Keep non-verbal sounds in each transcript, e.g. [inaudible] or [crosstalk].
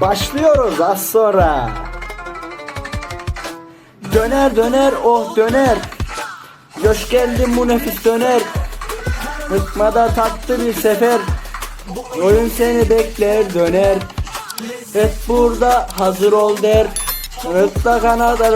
Başlıyoruz az sonra. Döner döner oh döner. Hoş geldin bu nefis döner. Mıkmada tattı bir sefer. Oyun seni bekler döner. Hep burada hazır ol der. Rıkta kanada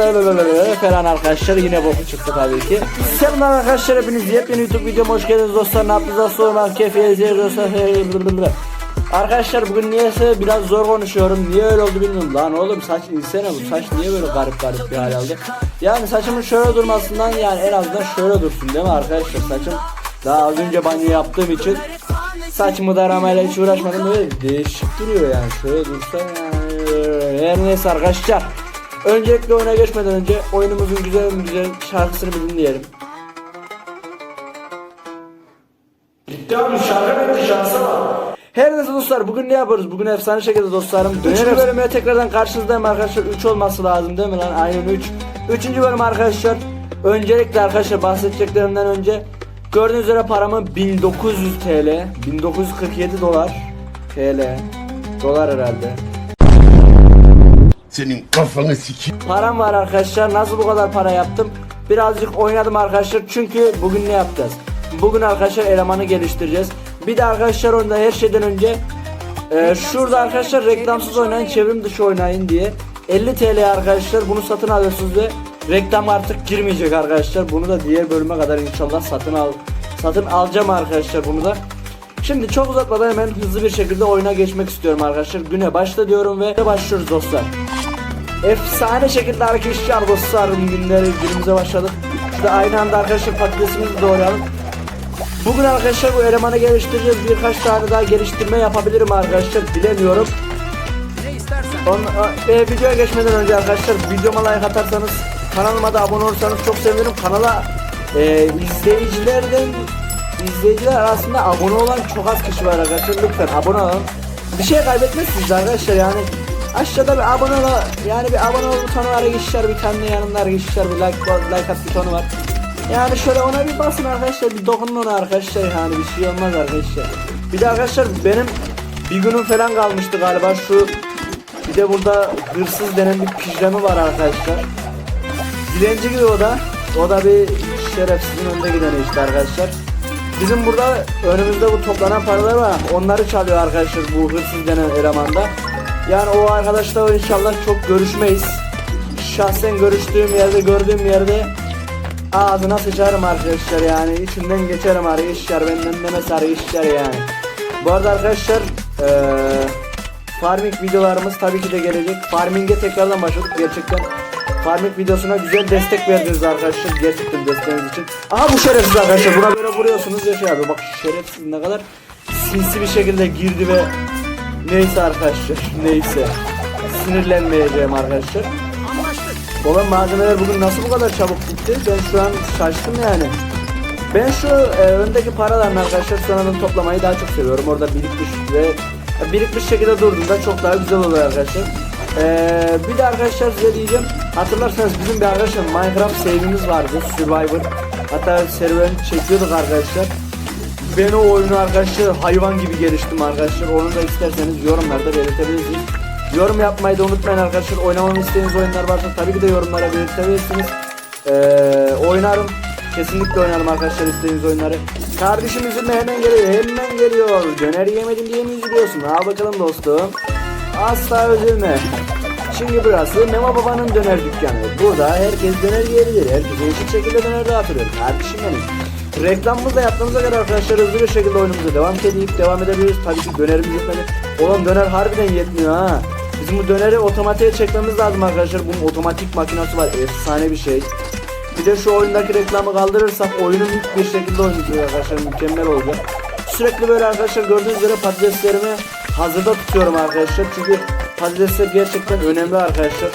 falan arkadaşlar yine boku çıktı tabii ki. Selamlar arkadaşlar hepiniz yepyeni YouTube videoma hoş geldiniz dostlar. Ne yaptınız sormak keyfi dostlar. Arkadaşlar bugün niyeyse biraz zor konuşuyorum. Niye öyle oldu bilmiyorum. Lan oğlum saç insene bu saç niye böyle garip garip bir hal aldı. Yani saçımın şöyle durmasından yani en azından şöyle dursun değil mi arkadaşlar saçım. Daha az önce banyo yaptığım için saçımı daramayla hiç uğraşmadım böyle değişik duruyor yani şöyle dursa yani. Her neyse arkadaşlar. Öncelikle oyuna geçmeden önce oyunumuzun güzel güzel şarkısını bir dinleyelim. Her neyse dostlar bugün ne yapıyoruz? Bugün efsane şekilde dostlarım. Üçüncü bölüme tekrardan karşınızdayım arkadaşlar. 3 olması lazım değil mi lan? Aynen 3. Üçüncü bölüm arkadaşlar. Öncelikle arkadaşlar bahsedeceklerimden önce gördüğünüz üzere paramı 1900 TL, 1947 dolar TL, dolar herhalde. Senin kafanı sikeyim. Param var arkadaşlar. Nasıl bu kadar para yaptım? Birazcık oynadım arkadaşlar. Çünkü bugün ne yapacağız? Bugün arkadaşlar elemanı geliştireceğiz. Bir de arkadaşlar onda her şeyden önce e, şurada arkadaşlar reklamsız oynayın, çevrim dışı oynayın diye 50 TL arkadaşlar bunu satın alıyorsunuz ve reklam artık girmeyecek arkadaşlar. Bunu da diğer bölüme kadar inşallah satın al satın alacağım arkadaşlar bunu da. Şimdi çok uzatmadan hemen hızlı bir şekilde oyuna geçmek istiyorum arkadaşlar. Güne başla diyorum ve başlıyoruz dostlar. Efsane şekilde arkadaşlar dostlarım günleri günümüze başladık. Şurada aynı anda arkadaşlar patatesimizi doğrayalım. Bugün arkadaşlar bu elemanı geliştireceğiz. Birkaç tane daha geliştirme yapabilirim arkadaşlar. Bilemiyorum. On, ve videoya geçmeden önce arkadaşlar videoma like atarsanız kanalıma da abone olursanız çok sevinirim. Kanala e, izleyicilerden izleyiciler arasında abone olan çok az kişi var arkadaşlar. Lütfen abone olun. Bir şey kaybetmezsiniz arkadaşlar yani. Aşağıda bir abone ol yani bir abone ol butonu var arkadaşlar bir tane yanında arkadaşlar bir like like at butonu var. Yani şöyle ona bir basın arkadaşlar bir dokunun ona arkadaşlar yani bir şey olmaz arkadaşlar. Bir de arkadaşlar benim bir günüm falan kalmıştı galiba şu bir de burada hırsız denen bir pijamı var arkadaşlar. Dilenci gibi o da. O da bir şerefsizin önde gideni işte arkadaşlar. Bizim burada önümüzde bu toplanan paralar var. Onları çalıyor arkadaşlar bu hırsız denen elemanda. Yani o arkadaşla inşallah çok görüşmeyiz. Şahsen görüştüğüm yerde gördüğüm yerde ağzına sıçarım arkadaşlar yani içinden geçerim arkadaşlar benden demez arkadaşlar yani. Bu arada arkadaşlar eee farming videolarımız tabii ki de gelecek. Farming'e tekrardan başladık gerçekten. Farming videosuna güzel destek verdiniz arkadaşlar. Gerçekten desteğiniz için. Aha bu şerefsiz arkadaşlar. Buna böyle vuruyorsunuz ya şey abi. Bak şerefsiz ne kadar sinsi bir şekilde girdi ve neyse arkadaşlar. Neyse. Sinirlenmeyeceğim arkadaşlar. Olan malzemeler bugün nasıl bu kadar çabuk bitti? Ben şu an şaştım yani. Ben şu e, öndeki paralarını arkadaşlar sonradan toplamayı daha çok seviyorum. Orada birikmiş ve birikmiş şekilde durduğunda çok daha güzel oluyor arkadaşlar. E, bir de arkadaşlar size diyeceğim. Hatırlarsanız bizim bir arkadaşlar Minecraft save'imiz vardı. Survivor. Hatta serüven çekiyorduk arkadaşlar. Ben o oyunu arkadaşlar hayvan gibi geliştim arkadaşlar. Onu da isterseniz yorumlarda belirtebilirsiniz. Yorum yapmayı da unutmayın arkadaşlar. Oynamamı istediğiniz oyunlar varsa tabii ki de yorumlara belirtebilirsiniz. Ee, oynarım. Kesinlikle oynarım arkadaşlar istediğiniz oyunları. Kardeşim üzülme hemen geliyor. Hemen geliyor. Döner yemedim diye mi üzülüyorsun? Al bakalım dostum. Asla üzülme. Şimdi burası Memo Baba'nın döner dükkanı. Burada herkes döner yiyebilir. Herkes eşit şekilde döner dağıtılıyor. Kardeşim benim. Reklamımızı da yaptığımıza göre arkadaşlar hızlı bir şekilde oyunumuza devam edip devam edebiliriz. Tabii ki dönerimiz yetmedi. Olan döner harbiden yetmiyor ha. Bizim bu döneri otomatiğe çekmemiz lazım arkadaşlar. Bunun otomatik makinesi var. Efsane bir şey. Bir de şu oyundaki reklamı kaldırırsak oyunu büyük bir şekilde oynayacağız arkadaşlar. Mükemmel olacak. Sürekli böyle arkadaşlar gördüğünüz üzere patateslerimi hazırda tutuyorum arkadaşlar. Çünkü patatesler gerçekten önemli arkadaşlar.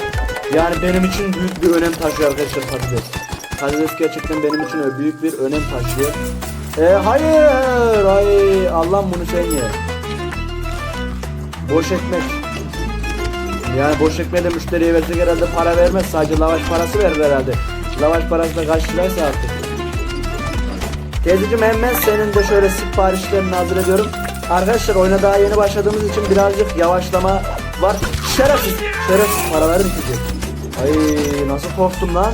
Yani benim için büyük bir önem taşıyor arkadaşlar patates. Patates gerçekten benim için büyük bir önem taşıyor. E, hayır, ay Allah'ım bunu sen ye. Boş ekmek. Yani boş ekmeği müşteriye versek herhalde para vermez. Sadece lavaş parası verir herhalde. Lavaş parası da kaç liraysa artık. Teyzeciğim hemen senin de şöyle siparişlerini hazır ediyorum. Arkadaşlar oyuna daha yeni başladığımız için birazcık yavaşlama var. Şerefsiz. Şerefsiz paraları bitecek. Ay nasıl korktum lan.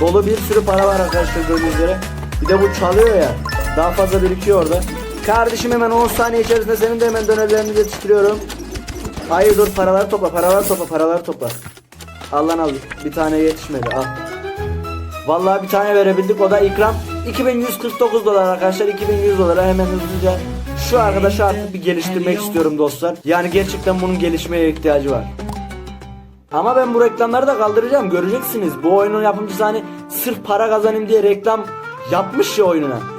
Dolu bir sürü para var arkadaşlar gördüğünüz üzere. Bir de bu çalıyor ya. Daha fazla birikiyor orada. Kardeşim hemen 10 saniye içerisinde senin de hemen dönerlerini yetiştiriyorum. Hayır dur paraları topla paraları topla paraları topla. Al lan al bir tane yetişmedi al. Vallahi bir tane verebildik o da ikram 2149 dolar arkadaşlar 2100 dolara hemen hızlıca şu arkadaşı artık bir geliştirmek istiyorum dostlar. Yani gerçekten bunun gelişmeye ihtiyacı var. Ama ben bu reklamları da kaldıracağım göreceksiniz. Bu oyunun yapımcısı hani sırf para kazanayım diye reklam yapmış ya oyununa.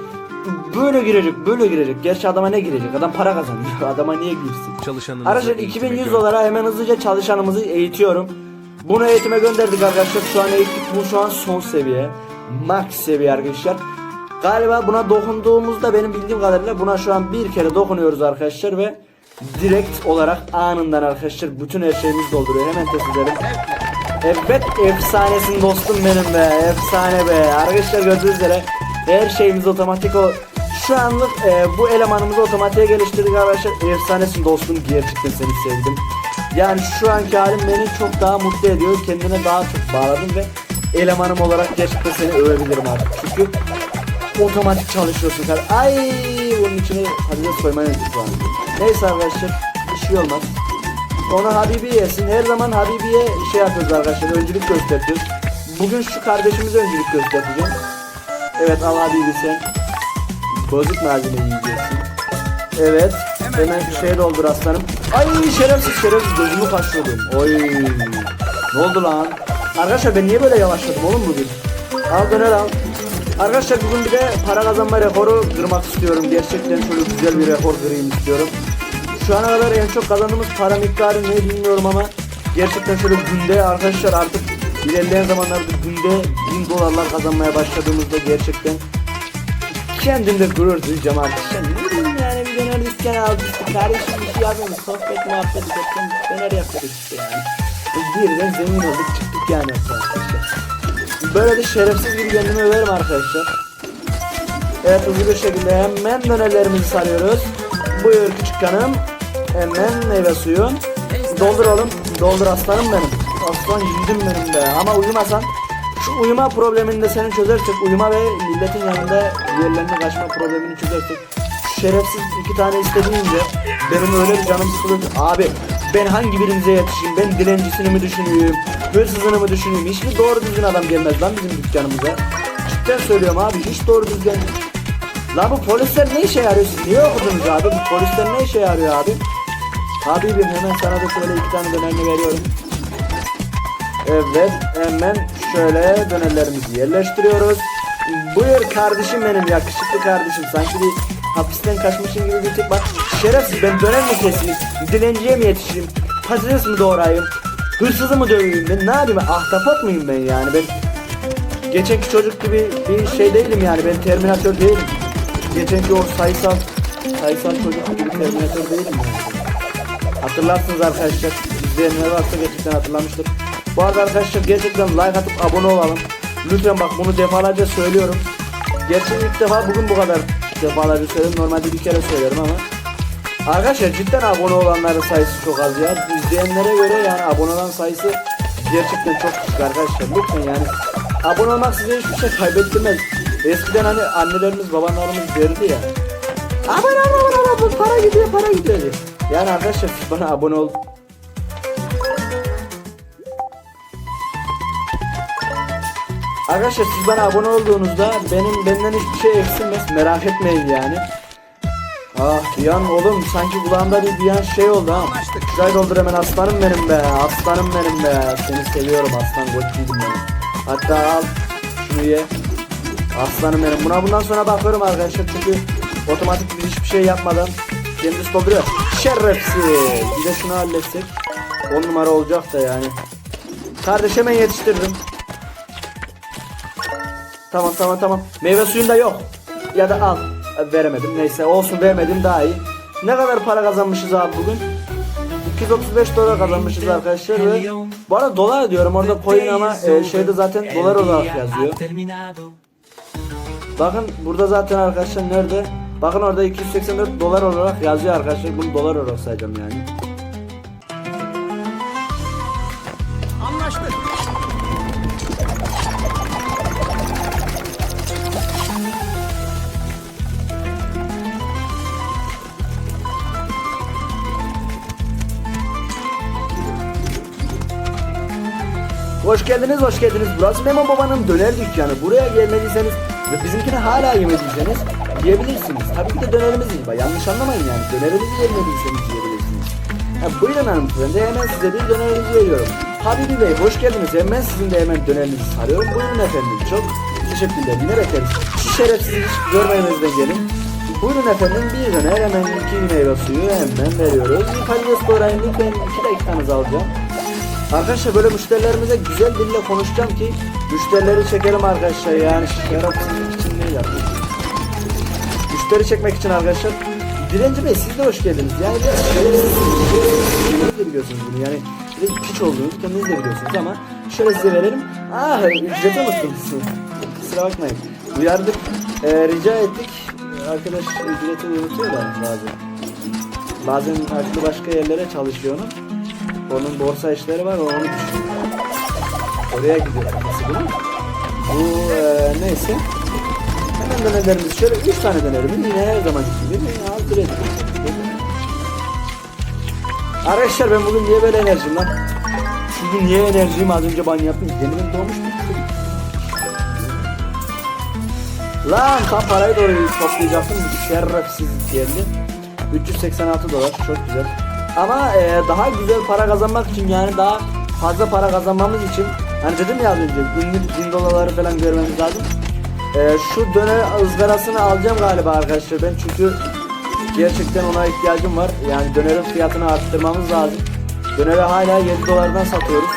Böyle girecek böyle girecek. Gerçi adama ne girecek? Adam para kazanıyor. [laughs] Adama niye girsin? Çalışanınızı Arkadaşlar eğitime 2100 gö- dolara hemen hızlıca çalışanımızı eğitiyorum. Bunu eğitime gönderdik arkadaşlar. Şu an eğittik. Bu şu an son seviye. Max seviye arkadaşlar. Galiba buna dokunduğumuzda benim bildiğim kadarıyla buna şu an bir kere dokunuyoruz arkadaşlar ve direkt olarak anından arkadaşlar bütün her şeyimiz dolduruyor. Hemen test edelim. Evet efsanesin dostum benim be. Efsane be. Arkadaşlar gördüğünüz üzere her şeyimiz otomatik o. Şu anlık e, bu elemanımızı otomatiğe geliştirdik arkadaşlar. Efsanesin dostum. Gerçekten seni sevdim. Yani şu anki halim beni çok daha mutlu ediyor. Kendine daha çok bağladım ve elemanım olarak gerçekten seni övebilirim artık. Çünkü otomatik çalışıyorsun. Ay bunun içine patates koymayı unuttuk lan. Neyse arkadaşlar bir şey olmaz. Sonra Habibi yesin. Her zaman Habibi'ye şey yapıyoruz arkadaşlar. Öncülük gösteriyoruz. Bugün şu kardeşimize öncülük göstereceğim. Evet al Habibi sen. Bozuk malzeme yiyeceksin. Evet. Hemen bir şey doldur aslanım. Ay şerefsiz şerefsiz gözümü kaçıyordum. Oy. Ne oldu lan? Arkadaşlar ben niye böyle yavaşladım oğlum bugün? Al döner al. Arkadaşlar bugün bir de para kazanma rekoru kırmak istiyorum. Gerçekten şöyle güzel bir rekor kırayım istiyorum. Şu ana kadar en çok kazandığımız para miktarı ne bilmiyorum ama gerçekten şöyle günde arkadaşlar artık ilerleyen zamanlarda günde 1000 dolarlar kazanmaya başladığımızda gerçekten kendimde gurur duyacağım arkadaşlar. Ne bileyim yani bir döner dükkanı işte kardeşim bir şey yapalım sohbet muhabbet ederken döner yapıyorduk işte yani. Birden zengin olduk çıktık yani arkadaşlar. Böyle de şerefsiz bir kendimi överim arkadaşlar. Evet hızlı bir şekilde hemen dönerlerimizi sarıyoruz. Buyur küçük hanım. Hemen meyve suyu. Doldur oğlum. Doldur aslanım benim. Aslan yiğidim benim be. Ama uyumasan şu uyuma problemini de senin çözersek uyuma ve milletin yanında yerlerine kaçma problemini çözersek şu şerefsiz iki tane istediğince benim öyle bir canım sıkılıyor abi ben hangi birinize yetişeyim? Ben dilencisini mi düşünüyorum? Hırsızını mı düşünüyorum? Hiç mi doğru düzgün adam gelmez lan bizim dükkanımıza? Cidden söylüyorum abi hiç doğru düzgün. La bu polisler ne işe yarıyor niye okudunuz abi? Bu polisler ne işe yarıyor abi? Habibim hemen sana da şöyle iki tane dönerini veriyorum Evet hemen şöyle dönerlerimizi yerleştiriyoruz. Buyur kardeşim benim yakışıklı kardeşim. Sanki bir hapisten kaçmışım gibi bir tip bak. Şerefsiz ben döner mi keseyim? Dilenciye mi yetişeyim? Patates mi doğrayayım? Hırsızı mı döveyim ben? Ne yapayım? Ahtapot muyum ben yani? Ben geçenki çocuk gibi bir şey değilim yani. Ben terminatör değilim. Geçenki o sayısal sayısal çocuk gibi terminatör değilim yani. Hatırlarsınız arkadaşlar. İzleyenler varsa gerçekten hatırlamıştır. Bu arada arkadaşlar gerçekten like atıp abone olalım. Lütfen bak bunu defalarca söylüyorum. Gerçi ilk defa bugün bu kadar defalarca söylüyorum. Normalde bir kere söylerim ama. Arkadaşlar cidden abone olanların sayısı çok az ya. İzleyenlere göre yani abone olan sayısı gerçekten çok küçük arkadaşlar. Lütfen yani abone olmak size hiçbir şey kaybettirmez. Eskiden hani annelerimiz babalarımız derdi ya. Abone abone ol para gidiyor para gidiyor. Yani arkadaşlar bana abone ol. Arkadaşlar siz bana abone olduğunuzda benim benden hiçbir şey eksilmez merak etmeyin yani. Ah bir an oğlum sanki kulağımda bir, bir an şey oldu ha. Şurayı doldur hemen aslanım benim be aslanım benim be. Seni seviyorum aslan koçuydum benim. Hatta al şunu ye. Aslanım benim. Buna bundan sonra bakıyorum arkadaşlar çünkü otomatik biz hiçbir şey yapmadan kendisi dolduruyor. Şerefsiz. Bir de şunu halletsek 10 numara olacak da yani. Kardeş hemen yetiştirdim. Tamam tamam tamam. Meyve suyunda yok. Ya da al. E, Veremedim. Neyse olsun vermedim daha iyi. Ne kadar para kazanmışız abi bugün? 235 dolar kazanmışız arkadaşlar ve bu arada dolar diyorum orada coin ama e, şeyde zaten dolar olarak yazıyor. Bakın burada zaten arkadaşlar nerede? Bakın orada 284 dolar olarak yazıyor arkadaşlar. Bunu dolar olarak sayacağım yani. Hoş geldiniz, hoş geldiniz. Burası Memo Baba'nın döner dükkanı. Buraya gelmediyseniz ve bizimkini hala yemediyseniz yiyebilirsiniz. Tabii ki de dönerimiz iyi. Yanlış anlamayın yani. Dönerimizi yemediyseniz yiyebilirsiniz. Ha, buyurun hanımefendi hemen size bir dönerinizi veriyorum. Habibi Bey hoş geldiniz. Hemen sizin de hemen dönerinizi sarıyorum. Buyurun efendim. Çok teşekkürler. Yine bekleriz. Şu şerefsizi hiç görmemezden gelin. Buyurun efendim bir döner hemen iki meyve suyu hemen veriyoruz. Bir patates doğrayın lütfen iki dakikanızı alacağım. Arkadaşlar böyle müşterilerimize güzel dille konuşacağım ki müşterileri çekelim arkadaşlar yani şerefsizlik için ne yapayım? Müşteri çekmek için arkadaşlar. Direnci Bey siz de hoş geldiniz. Yani. Kendiniz de biliyorsunuz bunu yani. Biraz piç olduğunuzu kendiniz de biliyorsunuz ama şöyle size verelim. Ah ücreti unuttum. Kusura bakmayın. Uyardık. Ee, rica ettik. Arkadaş ücreti unutuyor da bazen. Bazen aklı başka yerlere çalışıyor onun. Onun borsa işleri var onu düşünüyor. Oraya gidiyor kafası bunun. Bu e, neyse. Hemen dönerlerimiz şöyle 3 tane dönerimiz yine her zaman gibi hazır ettik. Arkadaşlar ben bugün niye böyle enerjim lan? Bugün niye enerjiyim az önce banyo yaptım. Yenimin doğmuş mu? Lan tam parayı doğru toplayacaktım. Şerefsiz geldi. 386 dolar çok güzel. Ama e, daha güzel para kazanmak için yani daha fazla para kazanmamız için hani dedim ya az önce günlük 1000 dolarları falan görmemiz lazım. E, şu döner ızgarasını alacağım galiba arkadaşlar ben çünkü gerçekten ona ihtiyacım var. Yani dönerin fiyatını arttırmamız lazım. Döneri hala 7 dolardan satıyoruz.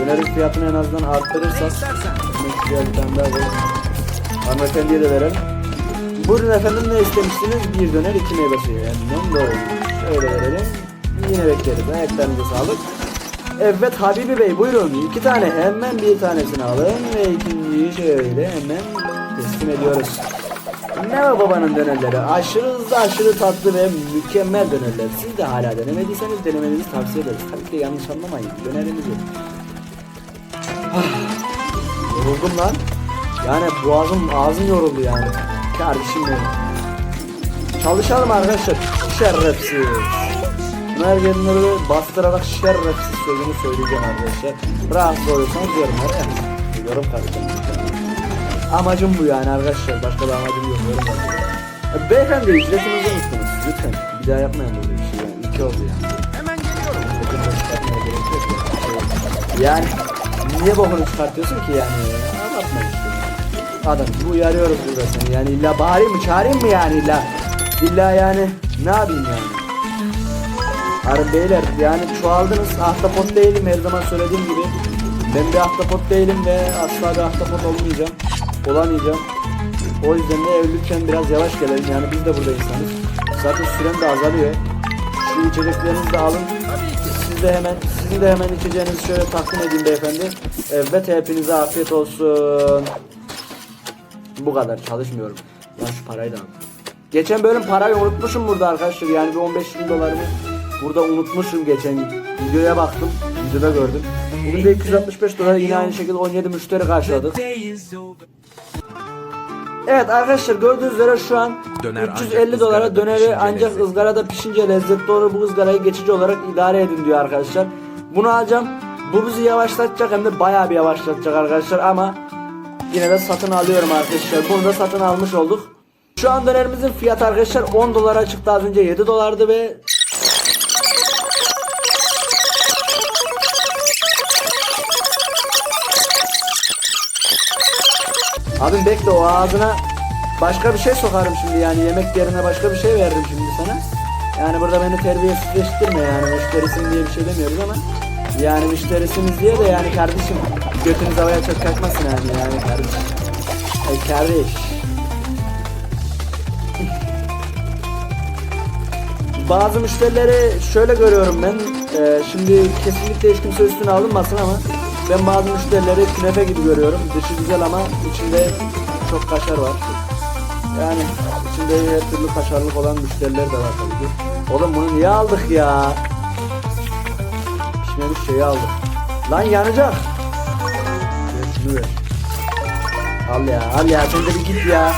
Dönerin fiyatını en azından arttırırsak bir tane daha. Hanımefendiye de verelim. Buyurun efendim ne istemiştiniz? Bir döner iki meyve suyu. Hemen doğru. Şöyle verelim. Yine bekleriz. Ayaklarınıza sağlık. Evet Habibi Bey buyurun. iki tane hemen bir tanesini alın ve ikinciyi şöyle hemen teslim ediyoruz. Merhaba babanın dönerleri. Aşırı hızlı, aşırı tatlı ve mükemmel dönerler. Siz de hala denemediyseniz denemenizi tavsiye ederiz. Tabii ki yanlış anlamayın. Dönerimiz yok. Ah, Yoruldum lan. Yani boğazım, ağzım yoruldu yani. Kardeşim benim. Çalışalım arkadaşlar. Şerefsiz. Bunlar gelinleri bastırarak şerefsiz sözünü söyleyeceğim arkadaşlar. Rahatsız oluyorsanız yorumlara yazın. Yorum katacağım. Amacım bu yani arkadaşlar. Başka bir amacım yok. Yorum katacağım. E, Beyefendi ücretinizi unuttunuz. Lütfen. Bir daha yapmayın böyle bir şey yani. İki oldu yani. Hemen geliyorum. Yani niye bokunu çıkartıyorsun ki yani? Anlatma işte. Adam gibi uyarıyoruz burada seni. Yani illa bağırayım mı çağırayım mı yani illa? İlla yani ne yapayım yani? Arı beyler yani çoğaldınız. Ahtapot değilim her zaman söylediğim gibi. Ben bir ahtapot değilim ve asla bir ahtapot olmayacağım. Olamayacağım. O yüzden de lütfen biraz yavaş gelelim. Yani biz de burada insanız. Zaten süren de azalıyor. Şu içeceklerinizi de alın. Siz de hemen sizin de hemen içeceğinizi şöyle takdim edeyim beyefendi. Evet hepinize afiyet olsun. Bu kadar çalışmıyorum. Lan şu parayı da al. Geçen bölüm parayı unutmuşum burada arkadaşlar. Yani bir 15 bin dolarımı burada unutmuşum geçen videoya baktım. Videoda gördüm. Bugün de 265 dolar yine aynı şekilde 17 müşteri karşıladık. Evet arkadaşlar gördüğünüz üzere şu an Döner ancak 350 dolara döneri ancak lezzetli. ızgarada pişince lezzetli olur. Bu ızgarayı geçici olarak idare edin diyor arkadaşlar. Bunu alacağım. Bu bizi yavaşlatacak hem de bayağı bir yavaşlatacak arkadaşlar ama yine de satın alıyorum arkadaşlar. Bunu da satın almış olduk. Şu an dönerimizin fiyatı arkadaşlar 10 dolara çıktı az önce 7 dolardı ve Abim bekle o ağzına başka bir şey sokarım şimdi yani yemek yerine başka bir şey veririm şimdi sana. Yani burada beni terbiyesizleştirme yani müşterisin diye bir şey demiyoruz ama yani müşterisiniz diye de yani kardeşim götünüz havaya çok kalkmasın yani yani kardeşim. Ay kardeş. Bazı müşterileri şöyle görüyorum ben. Ee, şimdi kesinlikle hiç kimse üstüne alınmasın ama ben bazı müşterileri künefe gibi görüyorum. Dışı güzel ama içinde çok kaşar var. Yani içinde her türlü kaşarlık olan müşteriler de var tabii ki. Oğlum bunu niye aldık ya? Pişmemiş şeyi aldık. Lan yanacak. Ver şunu ver. Al ya al ya sen de bir git ya.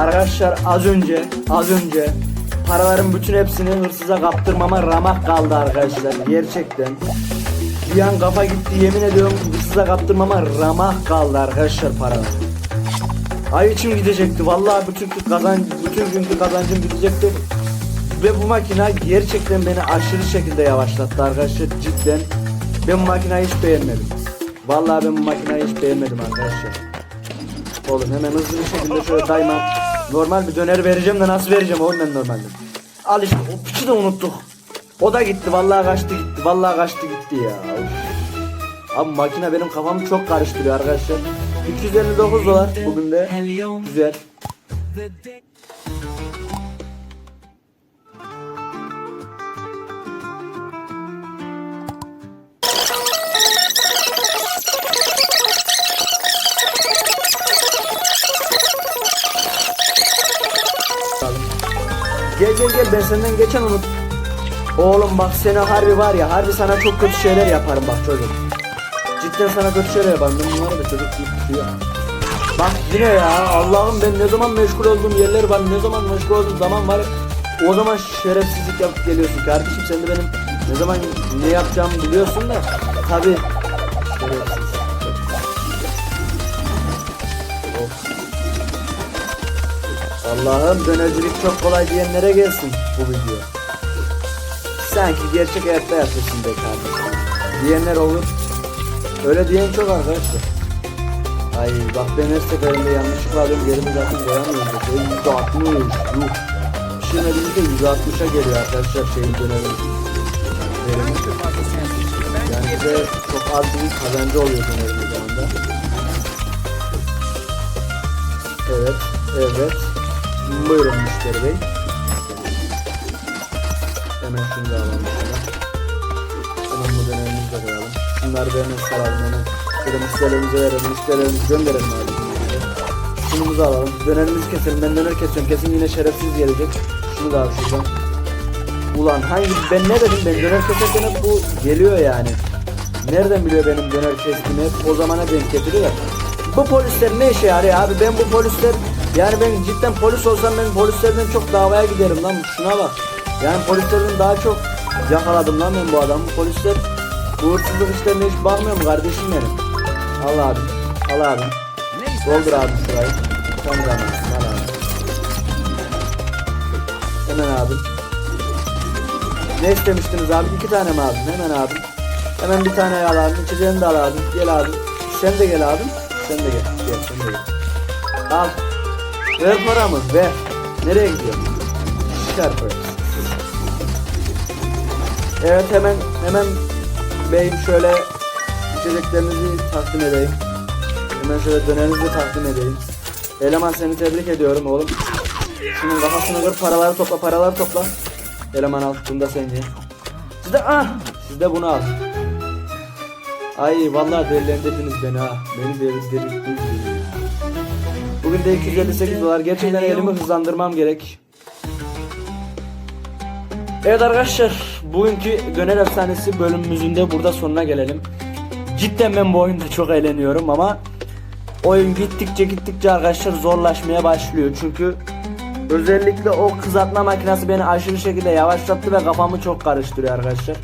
Arkadaşlar az önce az önce paraların bütün hepsini hırsıza kaptırmama ramak kaldı arkadaşlar gerçekten. Bir an kafa gitti yemin ediyorum hırsıza kaptırmama ramak kaldı arkadaşlar paralar. Ay içim gidecekti vallahi bütün kazan bütün günkü kazancım gidecekti. Ve bu makine gerçekten beni aşırı şekilde yavaşlattı arkadaşlar cidden. Ben bu makineyi hiç beğenmedim. Vallahi ben bu makineyi hiç beğenmedim arkadaşlar. Oğlum hemen hızlı bir şekilde şöyle daima normal bir döner vereceğim de nasıl vereceğim oğlum ben normalde. Al işte o piçi de unuttuk. O da gitti vallahi kaçtı gitti vallahi kaçtı gitti ya. Abi makine benim kafamı çok karıştırıyor arkadaşlar. 259 dolar bugün de güzel. Gel gel gel ben senden geçen unut. Oğlum bak seni harbi var ya harbi sana çok kötü şeyler yaparım bak çocuk. Cidden sana kötü şeyler yaparım. Ben bunları da çocuk deyip. Bak yine ya Allah'ım ben ne zaman meşgul olduğum yerler var ne zaman meşgul olduğum zaman var o zaman şerefsizlik yapıp geliyorsun kardeşim sen de benim ne zaman ne yapacağımı biliyorsun da tabi şerefsiz. Allah'ım dönercilik çok kolay diyenlere gelsin bu video. Sanki gerçek hayatta yapıyorsun be kardeşim. Diyenler olur. Öyle diyen çok arkadaşlar. Ay bak ben her seferinde yanlışlıkla alıyorum yerimi zaten koyamıyorum. Böyle yüzde altmış yuh. Pişirmediğimizde yüzde altmışa geliyor arkadaşlar şeyin dönerim. Verimi. Yani bize çok az bir kazancı oluyor dönerin şu anda. Evet, evet. Buyurun müşteri bey. Hemen şunu da alalım. Hemen bu dönemimizi de koyalım. Şunları da hemen saralım hemen. Şöyle müşterilerimize verelim, müşterilerimizi gönderelim abi. Şunumuzu alalım. Dönerimizi keselim. Ben döner kesiyorum. Kesin yine şerefsiz gelecek. Şunu da al şuradan. Ulan hangi ben ne dedim ben döner keserken bu geliyor yani. Nereden biliyor benim döner kestiğimi o zamana denk getiriyor. Bu polisler ne işe yarıyor abi ben bu polisler yani ben cidden polis olsam ben polislerden çok davaya giderim lan şuna bak. Yani polislerden daha çok yakaladım lan ben bu adamı. Polisler bu hırsızlık işlerine hiç bakmıyor mu kardeşim benim? Al abi. Al abi. Doldur abi şurayı. Tam zamanı. Al abi. Hemen abi. Ne istemiştiniz abi? İki tane mi abi? Hemen abi. Hemen bir tane al abi. İçeceğini de al abi. Gel abi. Sen de gel abi. Sen de gel. Gel sen de gel. Al. Ver paramı. Ver. Nereye gidiyorsun? Çıkar parayı. Evet hemen hemen beyim şöyle içeceklerinizi takdim edeyim. Hemen şöyle dönerimizi takdim edeyim. Eleman seni tebrik ediyorum oğlum. Şunun kafasını kır paraları topla paraları topla. Eleman al bunu da sen ye. Siz de ah siz de bunu al. Ay vallahi delilendirdiniz beni ha. Beni delilendirdiniz. Bugün de 258 dolar. Gerçekten elimi hızlandırmam gerek. Evet arkadaşlar bugünkü Döner Efsanesi bölümümüzün de burada sonuna gelelim. Cidden ben bu oyunda çok eğleniyorum ama oyun gittikçe gittikçe arkadaşlar zorlaşmaya başlıyor. Çünkü özellikle o kızartma makinesi beni aşırı şekilde yavaşlattı ve kafamı çok karıştırıyor arkadaşlar.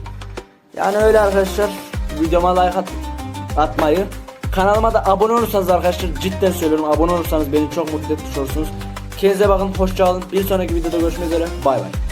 Yani öyle arkadaşlar videoma like at, atmayı kanalıma da abone olursanız arkadaşlar cidden söylüyorum abone olursanız beni çok mutlu etmiş olursunuz. Kendinize bakın hoşça kalın bir sonraki videoda görüşmek üzere bay bay.